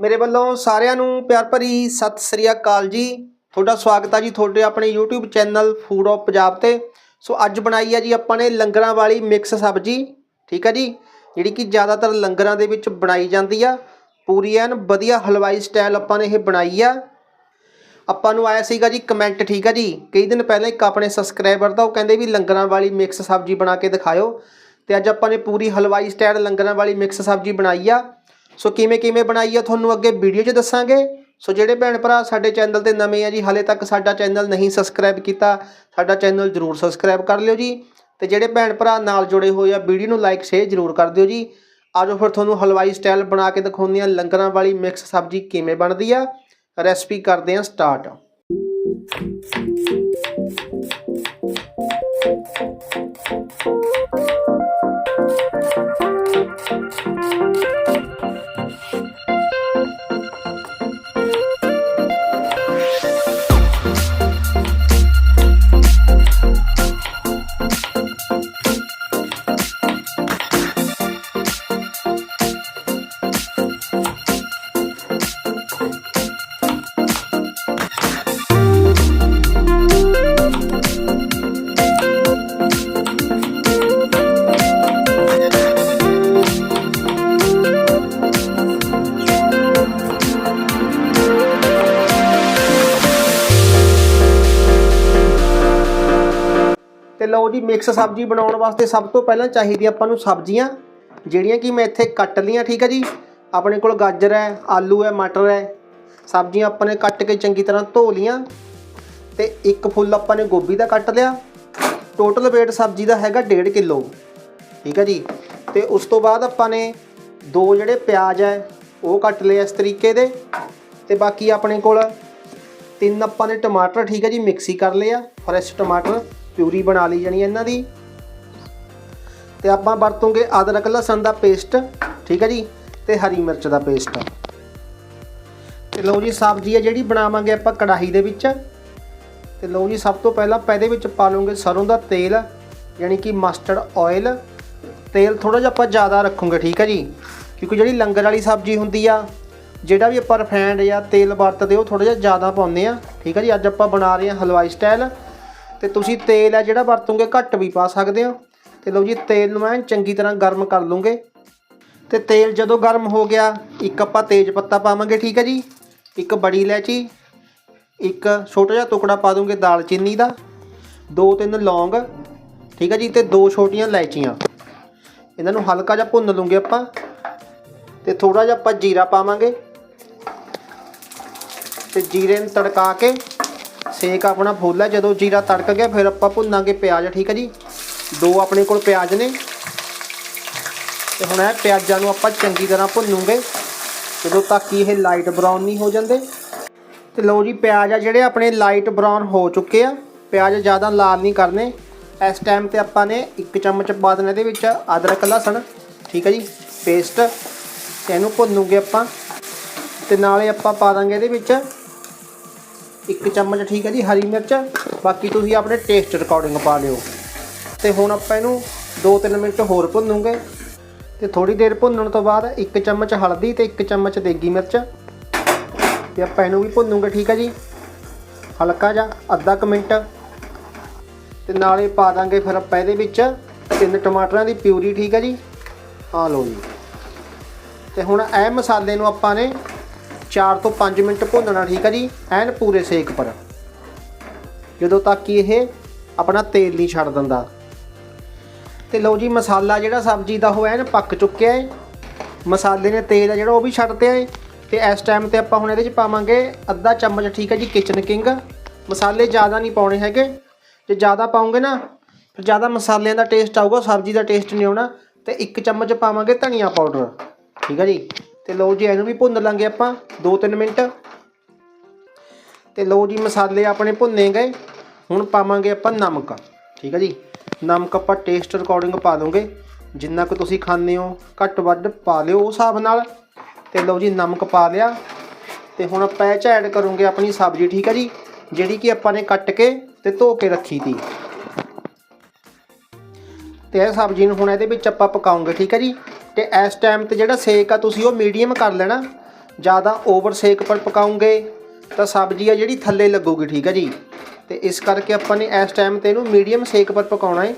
ਮੇਰੇ ਵੱਲੋਂ ਸਾਰਿਆਂ ਨੂੰ ਪਿਆਰ ਭਰੀ ਸਤਿ ਸ੍ਰੀ ਅਕਾਲ ਜੀ। ਤੁਹਾਡਾ ਸਵਾਗਤ ਹੈ ਜੀ ਤੁਹਾਡੇ ਆਪਣੇ YouTube channel food of Punjab ਤੇ। ਸੋ ਅੱਜ ਬਣਾਈ ਹੈ ਜੀ ਆਪਾਂ ਨੇ ਲੰਗਰਾਂ ਵਾਲੀ ਮਿਕਸ ਸਬਜ਼ੀ, ਠੀਕ ਹੈ ਜੀ? ਜਿਹੜੀ ਕਿ ਜ਼ਿਆਦਾਤਰ ਲੰਗਰਾਂ ਦੇ ਵਿੱਚ ਬਣਾਈ ਜਾਂਦੀ ਆ। ਪੂਰੀ ਐਨ ਵਧੀਆ ਹਲਵਾਈ ਸਟਾਈਲ ਆਪਾਂ ਨੇ ਇਹ ਬਣਾਈ ਆ। ਆਪਾਂ ਨੂੰ ਆਇਆ ਸੀਗਾ ਜੀ ਕਮੈਂਟ ਠੀਕ ਆ ਜੀ? ਕਈ ਦਿਨ ਪਹਿਲਾਂ ਇੱਕ ਆਪਣੇ ਸਬਸਕ੍ਰਾਈਬਰ ਦਾ ਉਹ ਕਹਿੰਦੇ ਵੀ ਲੰਗਰਾਂ ਵਾਲੀ ਮਿਕਸ ਸਬਜ਼ੀ ਬਣਾ ਕੇ ਦਿਖਾਇਓ। ਤੇ ਅੱਜ ਆਪਾਂ ਨੇ ਪੂਰੀ ਹਲਵਾਈ ਸਟਾਈਲ ਲੰਗਰਾਂ ਵਾਲੀ ਮਿਕਸ ਸਬਜ਼ੀ ਬਣਾਈ ਆ। ਸੋ ਕਿਵੇਂ ਕਿਵੇਂ ਬਣਾਈ ਆ ਤੁਹਾਨੂੰ ਅੱਗੇ ਵੀਡੀਓ 'ਚ ਦੱਸਾਂਗੇ। ਸੋ ਜਿਹੜੇ ਭੈਣ ਭਰਾ ਸਾਡੇ ਚੈਨਲ ਤੇ ਨਵੇਂ ਆ ਜੀ, ਹਾਲੇ ਤੱਕ ਸਾਡਾ ਚੈਨਲ ਨਹੀਂ ਸਬਸਕ੍ਰਾਈਬ ਕੀਤਾ, ਸਾਡਾ ਚੈਨਲ ਜਰੂਰ ਸਬਸਕ੍ਰਾਈਬ ਕਰ ਲਿਓ ਜੀ। ਤੇ ਜਿਹੜੇ ਭੈਣ ਭਰਾ ਨਾਲ ਜੁੜੇ ਹੋਏ ਆ, ਵੀਡੀਓ ਨੂੰ ਲਾਈਕ, ਸ਼ੇਅਰ ਜਰੂਰ ਕਰ ਦਿਓ ਜੀ। ਆਜੋ ਫਿਰ ਤੁਹਾਨੂੰ ਹਲਵਾਈ ਸਟਾਈਲ ਬਣਾ ਕੇ ਦਿਖਾਉਂਦੇ ਆ ਲੰਗਰਾਂ ਵਾਲੀ ਮਿਕਸ ਸਬਜ਼ੀ ਕਿਵੇਂ ਬਣਦੀ ਆ। ਰੈਸਪੀ ਕਰਦੇ ਆ ਸਟਾਰਟ। ਲਓ ਜੀ ਮਿਕਸ ਸਬਜ਼ੀ ਬਣਾਉਣ ਵਾਸਤੇ ਸਭ ਤੋਂ ਪਹਿਲਾਂ ਚਾਹੀਦੀ ਆਪਾਂ ਨੂੰ ਸਬਜ਼ੀਆਂ, ਜਿਹੜੀਆਂ ਕਿ ਮੈਂ ਇੱਥੇ ਕੱਟ ਲੀਆਂ, ਠੀਕ ਹੈ ਜੀ? ਆਪਣੇ ਕੋਲ ਗਾਜਰ ਹੈ, ਆਲੂ ਹੈ, ਮਟਰ ਹੈ। ਸਬਜ਼ੀਆਂ ਆਪਾਂ ਨੇ ਕੱਟ ਕੇ ਚੰਗੀ ਤਰ੍ਹਾਂ ਧੋ ਲੀਆਂ। ਤੇ ਇੱਕ ਫੁੱਲ ਆਪਾਂ ਨੇ ਗੋਭੀ ਦਾ ਕੱਟ ਲਿਆ। ਟੋਟਲ weight ਸਬਜ਼ੀ ਦਾ ਹੈਗਾ 1.5 ਕਿਲੋ, ਠੀਕ ਹੈ ਜੀ? ਤੇ ਉਸ ਤੋਂ ਬਾਅਦ ਆਪਾਂ ਨੇ ਦੋ ਜਿਹੜੇ ਪਿਆਜ਼ ਹੈ, ਉਹ ਕੱਟ ਲਏ ਇਸ ਤਰੀਕੇ ਦੇ। ਤੇ ਬਾਕੀ ਆਪਣੇ ਕੋਲ ਤਿੰਨ ਆਪਾਂ ਨੇ ਟਮਾਟਰ, ਠੀਕ ਹੈ ਜੀ? ਮਿਕਸੀ ਕਰ ਲਿਆ ਫਰੈਸ਼ ਟਮਾਟਰ। ਪਿਊਰੀ ਬਣਾ ਲਈ ਜਾਣੀ ਇਹਨਾਂ ਦੀ। ਤੇ ਆਪਾਂ ਵਰਤੋਂਗੇ ਅਦਰਕ ਲਸਣ ਦਾ ਪੇਸਟ, ਠੀਕ ਹੈ ਜੀ, ਤੇ ਹਰੀ ਮਿਰਚ ਦਾ ਪੇਸਟ। ਤੇ ਲਓ ਜੀ, ਸਬਜ਼ੀ ਹੈ ਜਿਹੜੀ ਬਣਾਵਾਂਗੇ ਆਪਾਂ ਕੜਾਹੀ ਦੇ ਵਿੱਚ। ਤੇ ਲਓ ਜੀ, ਸਭ ਤੋਂ ਪਹਿਲਾਂ ਆਪਾਂ ਇਹਦੇ ਵਿੱਚ ਪਾ ਲਵਾਂਗੇ ਸਰੋਂ ਦਾ ਤੇਲ, ਯਾਨੀ ਕਿ ਮਸਟਰਡ ਆਇਲ ਤੇਲ ਥੋੜਾ ਜਿਹਾ ਆਪਾਂ ਜ਼ਿਆਦਾ ਰੱਖੂਗੇ, ਠੀਕ ਹੈ ਜੀ, ਕਿਉਂਕਿ ਜਿਹੜੀ ਲੰਗਰ ਵਾਲੀ ਸਬਜ਼ੀ ਹੁੰਦੀ ਆ, ਜਿਹੜਾ ਵੀ ਆਪਾਂ ਰਿਫਾਈਨਡ ਜਾਂ ਤੇਲ ਵਰਤਦੇ, ਉਹ ਥੋੜਾ ਜਿਹਾ ਜ਼ਿਆਦਾ ਪਾਉਂਦੇ ਆ। ਠੀਕ ਹੈ ਜੀ, ਅੱਜ ਆਪਾਂ ਬਣਾ ਰਹੇ ਹਾਂ ਹਲਵਾਈ ਸਟਾਈਲ ਤੇ ਤੁਸੀਂ ਤੇਲ ਹੈ ਜਿਹੜਾ ਵਰਤੋਂਗੇ ਘੱਟ ਵੀ ਪਾ ਸਕਦੇ ਹੋ। ਤੇ ਲਓ ਜੀ, ਤੇਲ ਨੂੰ ਐਨ ਚੰਗੀ ਤਰ੍ਹਾਂ ਗਰਮ ਕਰ ਲੂੰਗੇ। ਤੇ ਤੇਲ ਜਦੋਂ ਗਰਮ ਹੋ ਗਿਆ, ਇੱਕ ਆਪਾਂ ਤੇਜ਼ ਪੱਤਾ ਪਾਵਾਂਗੇ, ਠੀਕ ਹੈ ਜੀ। ਇੱਕ ਬੜੀ ਇਲਾਇਚੀ, ਇੱਕ ਛੋਟਾ ਜਿਹਾ ਟੁਕੜਾ ਪਾ ਦੂੰਗੇ ਦਾਲਚੀਨੀ ਦਾ, ਦੋ ਤਿੰਨ ਲੌਂਗ, ਠੀਕ ਹੈ ਜੀ, ਤੇ ਦੋ ਛੋਟੀਆਂ ਇਲਾਇਚੀਆਂ। ਇਹਨਾਂ ਨੂੰ ਹਲਕਾ ਜਿਹਾ ਭੁੰਨ ਲੂੰਗੇ ਆਪਾਂ, ਤੇ ਥੋੜਾ ਜਿਹਾ ਆਪਾਂ ਜੀਰਾ ਪਾਵਾਂਗੇ। ਤੇ ਜੀਰੇ ਨੂੰ ਤੜਕਾ ਕੇ ਸੇਕ ਆਪਣਾ ਫੁੱਲ ਹੈ, ਜਦੋਂ ਜੀਰਾ ਤੜਕ ਗਿਆ, ਫਿਰ ਆਪਾਂ ਭੁੰਨਾਂਗੇ ਪਿਆਜ਼, ਠੀਕ ਹੈ ਜੀ? ਦੋ ਆਪਣੇ ਕੋਲ ਪਿਆਜ਼ ਨੇ। ਤੇ ਹੁਣ ਇਹ ਪਿਆਜ਼ਾਂ ਨੂੰ ਆਪਾਂ ਚੰਗੀ ਤਰ੍ਹਾਂ ਭੁੰਨੂਗੇ, ਜਦੋਂ ਤੱਕ ਕਿ ਇਹ ਲਾਈਟ ਬਰਾਊਨ ਨਹੀਂ ਹੋ ਜਾਂਦੇ। ਤੇ ਲਓ ਜੀ, ਪਿਆਜ਼ ਆ ਜਿਹੜੇ ਆਪਣੇ ਲਾਈਟ ਬਰਾਊਨ ਹੋ ਚੁੱਕੇ ਆ। ਪਿਆਜ਼ ਜ਼ਿਆਦਾ ਲਾਲ ਨਹੀਂ ਕਰਨੇ। ਇਸ ਟਾਈਮ ਤੇ ਆਪਾਂ ਨੇ ਇੱਕ ਚਮਚ ਪਾ ਦੇਣਾ ਇਹਦੇ ਵਿੱਚ ਅਦਰਕ, ਲਸਣ, ਠੀਕ ਹੈ ਜੀ? ਪੇਸਟ ਇਹਨੂੰ ਭੁੰਨੂਗੇ ਆਪਾਂ। ਤੇ ਨਾਲੇ ਆਪਾਂ ਪਾ ਦਾਂਗੇ ਇਹਦੇ ਵਿੱਚ ਇੱਕ ਚਮਚ ਠੀਕ ਹੈ ਜੀ ਹਰੀ ਮਿਰਚ, ਬਾਕੀ ਤੁਸੀਂ ਆਪਣੇ ਟੇਸਟ ਅਕੋਰਡਿੰਗ ਪਾ ਲਿਓ। ਤੇ ਹੁਣ ਆਪਾਂ ਇਹਨੂੰ 2-3 ਮਿੰਟ ਹੋਰ ਭੁੰਨੂਗੇ। ਤੇ ਥੋੜੀ ਦੇਰ ਭੁੰਨਣ ਤੋਂ ਬਾਅਦ ਇੱਕ ਚਮਚ ਹਲਦੀ ਤੇ ਇੱਕ ਚਮਚ ਦੇਗੀ ਮਿਰਚ। ਤੇ ਆਪਾਂ ਇਹਨੂੰ ਵੀ ਭੁੰਨੂਗੇ, ਠੀਕ ਹੈ ਜੀ? ਹਲਕਾ ਜਿਹਾ, ਅੱਧਾ ਕੁ ਮਿੰਟ। ਤੇ ਨਾਲੇ ਪਾ ਦਾਂਗੇ ਫਿਰ ਆਪਾਂ ਇਹਦੇ ਵਿੱਚ ਤਿੰਨ ਟਮਾਟਰਾਂ ਦੀ ਪਿਊਰੀ, ਠੀਕ ਹੈ ਜੀ? ਆ ਲਓ ਜੀ। ਤੇ ਹੁਣ ਇਹ ਮਸਾਲੇ ਨੂੰ ਆਪਾਂ ਨੇ 4 ਤੋਂ 5 ਮਿੰਟ ਭੁੰਨਣਾ, ਠੀਕ ਹੈ ਜੀ? ਐਨ ਪੂਰੇ ਸੇਕ ਪਰ। ਜਦੋਂ ਤੱਕ ਕਿ ਇਹ ਆਪਣਾ ਤੇਲ ਨਹੀਂ ਛੱਡ ਦਿੰਦਾ। ਤੇ ਲਓ ਜੀ, ਮਸਾਲਾ ਜਿਹੜਾ ਸਬਜ਼ੀ ਦਾ ਉਹ ਐਨ ਪੱਕ ਚੁੱਕਿਆ ਹੈ ਮਸਾਲੇ ਨੇ ਤੇਲ ਆ ਜਿਹੜਾ ਉਹ ਵੀ ਛੱਡ ਦਿਆ ਹੈ ਤੇ ਇਸ ਟਾਈਮ ਤੇ ਆਪਾਂ ਹੁਣ ਇਹਦੇ ਵਿੱਚ ਪਾਵਾਂਗੇ ਅੱਧਾ ਚਮਚ, ਠੀਕ ਹੈ ਜੀ ਕਿਚਨ ਕਿੰਗ ਮਸਾਲੇ ਜ਼ਿਆਦਾ ਨਹੀਂ ਪਾਉਣੇ ਹੈਗੇ। ਜੇ ਜ਼ਿਆਦਾ ਪਾਉਂਗੇ ਨਾ, ਫਿਰ ਜ਼ਿਆਦਾ ਮਸਾਲਿਆਂ ਦਾ ਟੇਸਟ ਆਊਗਾ, ਸਬਜ਼ੀ ਦਾ ਟੇਸਟ ਨਹੀਂ ਆਉਣਾ। ਤੇ ਇੱਕ ਚਮਚ ਪਾਵਾਂਗੇ ਧਨੀਆ ਪਾਊਡਰ, ਠੀਕ ਹੈ ਜੀ? ਤੇ ਲਓ ਜੀ, ਇਹਨੂੰ ਵੀ ਭੁੰਨ ਲਾਂਗੇ ਆਪਾਂ 2-3 ਮਿੰਟ। ਤੇ ਲਓ ਜੀ, ਮਸਾਲੇ ਆਪਣੇ ਭੁੰਨੇ ਗਏ। ਹੁਣ ਪਾਵਾਂਗੇ ਆਪਾਂ ਨਮਕ। ਠੀਕ ਹੈ ਜੀ? ਨਮਕ ਆਪਾਂ ਟੇਸਟ ਅਕੋਰਡਿੰਗ ਪਾ ਦੋਗੇ। ਜਿੰਨਾ ਕੁ ਤੁਸੀਂ ਖਾਂਦੇ ਹੋ, ਘੱਟ ਵੱਧ ਪਾ ਲਿਓ ਉਸ ਹਿਸਾਬ ਨਾਲ। ਤੇ ਲਓ ਜੀ, ਨਮਕ ਪਾ ਲਿਆ। ਤੇ ਹੁਣ ਆਪਾਂ ਇਹ 'ਚ ਐਡ ਕਰੂੰਗੇ ਆਪਣੀ ਸਬਜ਼ੀ, ਠੀਕ ਹੈ ਜੀ? ਜਿਹੜੀ ਕਿ ਆਪਾਂ ਨੇ ਕੱਟ ਕੇ ਤੇ ਧੋ ਕੇ ਰੱਖੀ ਤੀ। ਤੇ ਇਹ ਸਬਜ਼ੀ ਨੂੰ ਹੁਣ ਇਹਦੇ ਵਿੱਚ ਆਪਾਂ ਪਕਾਉਂਗੇ, ਠੀਕ ਹੈ ਜੀ? ਤੇ ਇਸ ਟਾਈਮ ਤੇ ਜਿਹੜਾ ਸੇਕ ਆ ਤੁਸੀਂ ਉਹ ਮੀਡੀਅਮ ਕਰ ਲੈਣਾ। ਜ਼ਿਆਦਾ ਓਵਰ ਸੇਕ ਪਰ ਪਕਾਉਂਗੇ ਤਾਂ ਸਬਜ਼ੀ ਆ ਜਿਹੜੀ ਥੱਲੇ ਲੱਗੂਗੀ, ਠੀਕ ਹੈ ਜੀ। ਤੇ ਇਸ ਕਰਕੇ ਆਪਾਂ ਨੇ ਇਸ ਟਾਈਮ ਤੇ ਇਹਨੂੰ ਮੀਡੀਅਮ ਸੇਕ ਪਰ ਪਕਾਉਣਾ ਹੈ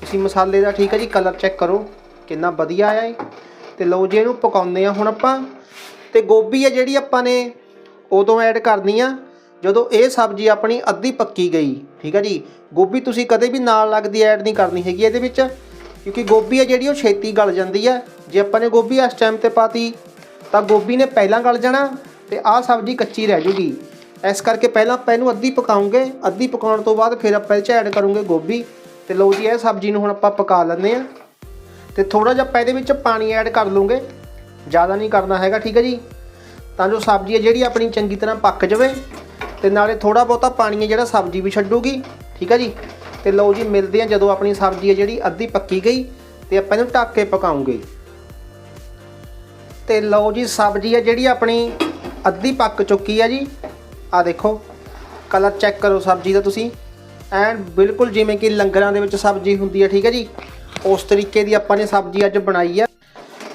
ਤੁਸੀਂ ਮਸਾਲੇ ਦਾ, ਠੀਕ ਹੈ ਜੀ ਕਲਰ ਚੈੱਕ ਕਰੋ, ਕਿੰਨਾ ਵਧੀਆ ਆਇਆ ਹੈ ਤੇ ਲਓ ਜੀ, ਇਹਨੂੰ ਪਕਾਉਂਦੇ ਆ ਹੁਣ ਆਪਾਂ। ਤੇ ਗੋਭੀ ਆ ਜਿਹੜੀ ਆਪਾਂ ਨੇ, ਉਦੋਂ ਐਡ ਕਰਨੀ ਆ, ਜਦੋਂ ਇਹ ਸਬਜ਼ੀ ਆਪਣੀ ਅੱਧੀ ਪੱਕੀ ਗਈ, ਠੀਕ ਹੈ ਜੀ। ਗੋਭੀ ਤੁਸੀਂ ਕਦੇ ਵੀ ਨਾਲ ਲੱਗਦੀ ਐਡ ਨਹੀਂ ਕਰਨੀ ਹੈਗੀ ਇਹਦੇ ਵਿੱਚ। ਕਿਉਂਕਿ ਗੋਭੀ ਹੈ ਜਿਹੜੀ, ਉਹ ਛੇਤੀ ਗਲ ਜਾਂਦੀ ਹੈ। ਜੇ ਆਪਾਂ ਨੇ ਗੋਭੀ ਇਸ ਟਾਈਮ ਤੇ ਪਾਤੀ, ਤਾਂ ਗੋਭੀ ਨੇ ਪਹਿਲਾਂ ਗਲ ਜਾਣਾ ਤੇ ਆਹ ਸਬਜ਼ੀ ਕੱਚੀ ਰਹਿ ਜੂਗੀ। ਇਸ ਕਰਕੇ ਪਹਿਲਾਂ ਆਪਾਂ ਇਹਨੂੰ ਅੱਧੀ ਪਕਾਉਂਗੇ। ਅੱਧੀ ਪਕਾਉਣ ਤੋਂ ਬਾਅਦ ਫਿਰ ਆਪਾਂ ਇਹ 'ਚ ਐਡ ਕਰੂੰਗੇ ਗੋਭੀ। ਤੇ ਲਓ ਜੀ, ਇਹ ਸਬਜ਼ੀ ਨੂੰ ਹੁਣ ਆਪਾਂ ਪਕਾ ਲੈਂਦੇ ਆ ਤੇ ਥੋੜਾ ਜਿਹਾ ਆਪਾਂ ਇਹਦੇ ਵਿੱਚ ਪਾਣੀ ਐਡ ਕਰ ਲੂੰਗੇ। ਜ਼ਿਆਦਾ ਨਹੀਂ ਕਰਨਾ ਹੈਗਾ, ਠੀਕ ਹੈ ਜੀ? ਤਾਂ ਜੋ ਸਬਜ਼ੀ ਹੈ ਜਿਹੜੀ ਆਪਣੀ ਚੰਗੀ ਤਰ੍ਹਾਂ ਪੱਕ ਜਾਵੇ। ਤੇ ਨਾਲੇ ਥੋੜਾ ਬਹੁਤਾ ਪਾਣੀ ਹੈ ਜਿਹੜਾ ਸਬਜ਼ੀ ਵੀ ਛੱਡੂਗੀ। ਠੀਕ ਹੈ ਜੀ? ਤੇ ਲਓ ਜੀ, ਮਿਲਦੇ ਆ ਜਦੋਂ ਆਪਣੀ ਸਬਜ਼ੀ ਹੈ ਜਿਹੜੀ ਅੱਧੀ ਪੱਕੀ ਗਈ ਤੇ ਆਪਾਂ ਇਹਨੂੰ ਢੱਕ ਕੇ ਪਕਾਉਂਗੇ। ਤੇ ਲਓ ਜੀ, ਸਬਜ਼ੀ ਹੈ ਜਿਹੜੀ ਆਪਣੀ ਅੱਧੀ ਪੱਕ ਚੁੱਕੀ ਹੈ ਜੀ। ਆ ਦੇਖੋ, ਕਲਰ ਚੈੱਕ ਕਰੋ ਸਬਜ਼ੀ ਦਾ ਤੁਸੀਂ। ਐਂਡ ਬਿਲਕੁਲ ਜਿਵੇਂ ਕਿ ਲੰਗਰਾਂ ਦੇ ਵਿੱਚ ਸਬਜ਼ੀ ਹੁੰਦੀ ਹੈ, ਠੀਕ ਹੈ ਜੀ। ਉਸ ਤਰੀਕੇ ਦੀ ਆਪਾਂ ਨੇ ਸਬਜ਼ੀ ਅੱਜ ਬਣਾਈ ਹੈ।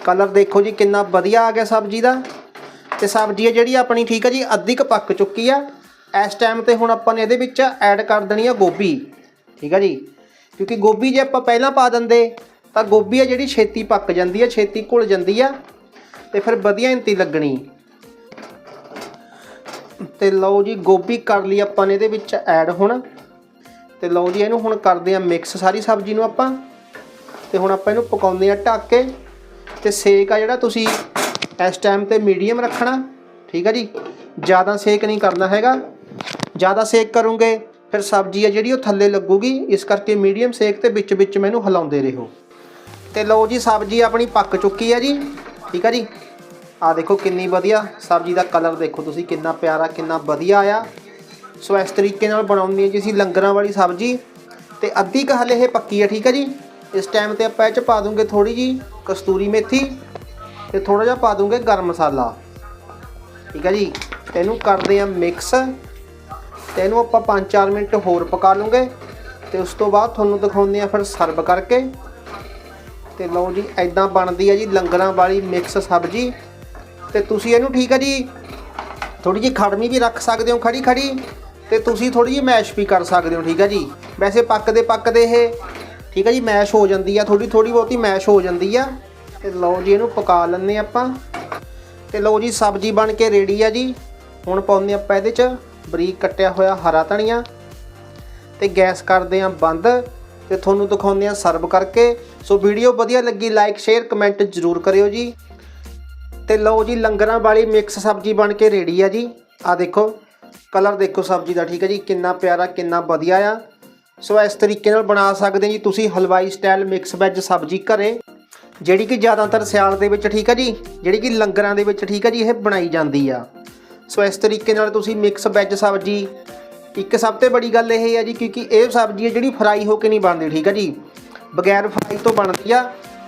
ਕਲਰ ਦੇਖੋ ਜੀ, ਕਿੰਨਾ ਵਧੀਆ ਆ ਗਿਆ ਸਬਜ਼ੀ ਦਾ। ਤੇ ਸਬਜ਼ੀ ਹੈ ਜਿਹੜੀ ਆਪਣੀ, ਠੀਕ ਹੈ ਜੀ, ਅੱਧੀ ਕੁ ਪੱਕ ਚੁੱਕੀ ਆ। ਇਸ ਟਾਈਮ ਤੇ ਹੁਣ ਆਪਾਂ ਨੇ ਇਹਦੇ ਵਿੱਚ ਐਡ ਕਰ ਦੇਣੀ ਆ ਗੋਭੀ। ਠੀਕ ਹੈ ਜੀ? ਕਿਉਂਕਿ ਗੋਭੀ ਜੇ ਆਪਾਂ ਪਹਿਲਾਂ ਪਾ ਦਿੰਦੇ, ਤਾਂ ਗੋਭੀ ਆ ਜਿਹੜੀ ਛੇਤੀ ਪੱਕ ਜਾਂਦੀ ਹੈ ਛੇਤੀ ਘੁਲ ਜਾਂਦੀ ਆ, ਤੇ ਫਿਰ ਵਧੀਆ ਇੰਤੀ ਲੱਗਣੀ। ਤੇ ਲਓ ਜੀ, ਗੋਭੀ ਕਰ ਲਈ ਆਪਾਂ ਨੇ ਇਹਦੇ ਵਿੱਚ ਐਡ ਹੁਣ। ਤੇ ਲਓ ਜੀ, ਇਹਨੂੰ ਹੁਣ ਕਰਦੇ ਆ ਮਿਕਸ ਸਾਰੀ ਸਬਜ਼ੀ ਨੂੰ ਆਪਾਂ। ਤੇ ਹੁਣ ਆਪਾਂ ਇਹਨੂੰ ਪਕਾਉਂਦੇ ਆ ਢੱਕ ਕੇ। ਤੇ ਸੇਕ ਆ ਜਿਹੜਾ ਤੁਸੀਂ ਇਸ ਟਾਈਮ ਤੇ ਮੀਡੀਅਮ ਰੱਖਣਾ। ਠੀਕ ਆ ਜੀ? ਜ਼ਿਆਦਾ ਸੇਕ ਨਹੀਂ ਕਰਨਾ ਹੈਗਾ। ਜ਼ਿਆਦਾ ਸੇਕ ਕਰੋਗੇ ਫਿਰ ਸਬਜ਼ੀ ਆ ਜਿਹੜੀ ਉਹ ਥੱਲੇ ਲੱਗੂਗੀ, ਇਸ ਕਰਕੇ ਮੀਡੀਅਮ ਸੇਕ ਤੇ ਵਿੱਚ ਵਿੱਚ ਮੈਨੂੰ ਹਿਲਾਉਂਦੇ ਰਹੋ। ਤੇ ਲਓ ਜੀ, ਸਬਜ਼ੀ ਆਪਣੀ ਪੱਕ ਚੁੱਕੀ ਹੈ ਜੀ। ਠੀਕ ਹੈ ਜੀ? ਆ ਦੇਖੋ ਕਿੰਨੀ ਵਧੀਆ ਸਬਜ਼ੀ ਦਾ ਕਲਰ ਦੇਖੋ ਤੁਸੀਂ, ਕਿੰਨਾ ਪਿਆਰਾ, ਕਿੰਨਾ ਵਧੀਆ ਆ। ਸੋ ਇਸ ਤਰੀਕੇ ਨਾਲ ਬਣਾਉਂਦੇ ਹਾਂ ਜੀ ਅਸੀਂ ਲੰਗਰਾਂ ਵਾਲੀ ਸਬਜ਼ੀ। ਤੇ ਅੱਧੀ ਕ ਹਲੇ ਇਹ ਪੱਕੀ ਹੈ ਠੀਕ ਹੈ ਜੀ? ਇਸ ਟਾਈਮ ਤੇ ਆਪਾਂ ਇਹ ਚ ਪਾ ਦੂੰਗੇ ਥੋੜੀ ਜੀ ਕਸਤੂਰੀ ਮੇਥੀ ਤੇ ਥੋੜਾ ਜਿਹਾ ਪਾ ਦੂੰਗੇ ਗਰਮ ਮਸਾਲਾ। ਠੀਕ ਹੈ ਜੀ? ਇਹਨੂੰ ਕਰਦੇ ਆ ਮਿਕਸ ਤੇ ਇਹਨੂੰ ਆਪਾਂ 5-4 ਮਿੰਟ ਹੋਰ ਪਕਾ ਲੂੰਗੇ ਤੇ ਉਸ ਤੋਂ ਬਾਅਦ ਤੁਹਾਨੂੰ ਦਿਖਾਉਂਦੇ ਆ ਫਿਰ ਸਰਵ ਕਰਕੇ। ਤੇ ਲਓ ਜੀ ਐਦਾਂ ਬਣਦੀ ਆ ਜੀ ਲੰਗਰਾਂ ਵਾਲੀ ਮਿਕਸ ਸਬਜ਼ੀ। ਤੇ ਤੁਸੀਂ ਇਹਨੂੰ ਠੀਕ ਹੈ ਜੀ ਥੋੜੀ ਜਿਹੀ ਖੜਮੀ ਵੀ ਰੱਖ ਸਕਦੇ ਹੋ ਖੜੀ ਖੜੀ ਤੇ ਤੁਸੀਂ ਥੋੜੀ ਜਿਹੀ ਮੈਸ਼ ਵੀ ਕਰ ਸਕਦੇ ਹੋ, ਠੀਕ ਹੈ ਜੀ। ਵੈਸੇ ਪੱਕਦੇ ਪੱਕਦੇ ਇਹ, ਠੀਕ ਹੈ ਜੀ, ਮੈਸ਼ ਹੋ ਜਾਂਦੀ ਆ ਥੋੜੀ ਥੋੜੀ ਬਹੁਤੀ ਮੈਸ਼ ਹੋ ਜਾਂਦੀ ਆ। ਤੇ ਲਓ ਜੀ, ਇਹਨੂੰ ਪਕਾ ਲੈਂਦੇ ਆਪਾਂ। ਤੇ ਲਓ ਜੀ, ਸਬਜ਼ੀ ਬਣ ਕੇ ਰੈਡੀ ਆ ਜੀ। ਹੁਣ ਪਾਉਂਦੇ ਆਪਾਂ ਇਹਦੇ ਚ। ਬਰੀਕ ਕੱਟਿਆ ਹੋਇਆ ਹਰਾ ਧਨੀਆ ਤੇ ਗੈਸ ਕਰਦੇ ਆਂ ਬੰਦ ਤੇ ਤੁਹਾਨੂੰ ਦਿਖਾਉਂਦੇ ਆਂ ਸਰਵ ਕਰਕੇ। ਸੋ ਵੀਡੀਓ ਵਧੀਆ ਲੱਗੀ ਲਾਈਕ ਸ਼ੇਅਰ ਕਮੈਂਟ ਜ਼ਰੂਰ ਕਰਿਓ ਜੀ। ਤੇ ਲਓ ਜੀ, ਲੰਗਰਾਂ ਵਾਲੀ ਮਿਕਸ ਸਬਜ਼ੀ ਬਣ ਕੇ ਰੈਡੀ ਆ ਜੀ। ਆ ਦੇਖੋ ਕਲਰ ਦੇਖੋ ਸਬਜ਼ੀ ਦਾ, ਠੀਕ ਹੈ ਜੀ। ਕਿੰਨਾ ਪਿਆਰਾ, ਕਿੰਨਾ ਵਧੀਆ ਆ। ਸੋ ਇਸ ਤਰੀਕੇ ਨਾਲ ਬਣਾ ਸਕਦੇ ਜੀ ਤੁਸੀਂ ਹਲਵਾਈ ਸਟਾਈਲ ਮਿਕਸ ਵੈਜ ਸਬਜ਼ੀ ਘਰੇ। ਜਿਹੜੀ ਕਿ ਜ਼ਿਆਦਾਤਰ ਸਿਆਲ ਦੇ ਵਿੱਚ, ਠੀਕ ਹੈ ਜੀ। ਜਿਹੜੀ ਕਿ ਲੰਗਰਾਂ ਦੇ ਵਿੱਚ, ਠੀਕ ਹੈ ਜੀ, ਇਹ ਬਣਾਈ ਜਾਂਦੀ ਆ। ਸੋ ਇਸ ਤਰੀਕੇ ਨਾਲ ਤੁਸੀਂ ਮਿਕਸ ਵੈਜ ਸਬਜ਼ੀ, ਇੱਕ ਸਭ ਤੋਂ ਬੜੀ ਗੱਲ ਇਹ ਹੈ ਜੀ ਕਿਉਂਕਿ ਇਹ ਸਬਜ਼ੀ ਹੈ ਜਿਹੜੀ ਫਰਾਈ ਹੋ ਕੇ ਨਹੀਂ ਬਣਦੀ, ਠੀਕ ਹੈ ਜੀ? ਬਗੈਰ ਫਰਾਈ ਤੋਂ ਬਣਦੀ ਆ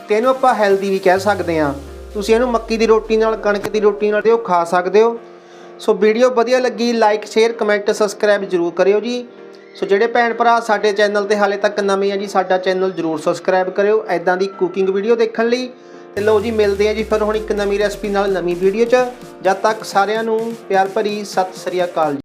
ਤੇ ਇਹਨੂੰ ਆਪਾਂ ਹੈਲਦੀ ਵੀ ਕਹਿ ਸਕਦੇ ਆ ਤੁਸੀਂ ਇਹਨੂੰ ਮੱਕੀ ਦੀ ਰੋਟੀ ਨਾਲ, ਕਣਕ ਦੀ ਰੋਟੀ ਨਾਲ ਤੇ ਉਹ ਖਾ ਸਕਦੇ ਹੋ। ਸੋ ਵੀਡੀਓ ਵਧੀਆ ਲੱਗੀ ਲਾਈਕ ਸ਼ੇਅਰ ਕਮੈਂਟ ਸਬਸਕ੍ਰਾਈਬ ਜਰੂਰ ਕਰਿਓ ਜੀ। ਸੋ ਜਿਹੜੇ ਭੈਣ ਭਰਾ ਸਾਡੇ ਚੈਨਲ ਤੇ ਹਾਲੇ ਤੱਕ ਨਵੇਂ ਆ ਜੀ, ਸਾਡਾ ਚੈਨਲ ਜਰੂਰ ਸਬਸਕ੍ਰਾਈਬ ਕਰਿਓ। ਐਦਾਂ ਦੀ ਕੁਕਿੰਗ ਵੀਡੀਓ ਦੇਖਣ ਲਈ ਤੇ ਲਓ ਜੀ, ਮਿਲਦੇ ਆ ਜੀ ਫਿਰ ਹੁਣ ਇੱਕ ਨਵੀਂ ਰੈਸਪੀ ਨਾਲ ਨਵੀਂ ਵੀਡੀਓ 'ਚ। ਜਦ ਤੱਕ ਸਾਰਿਆਂ ਨੂੰ ਪਿਆਰ ਭਰੀ ਸਤਿ ਸ੍ਰੀ ਅਕਾਲ ਜੀ।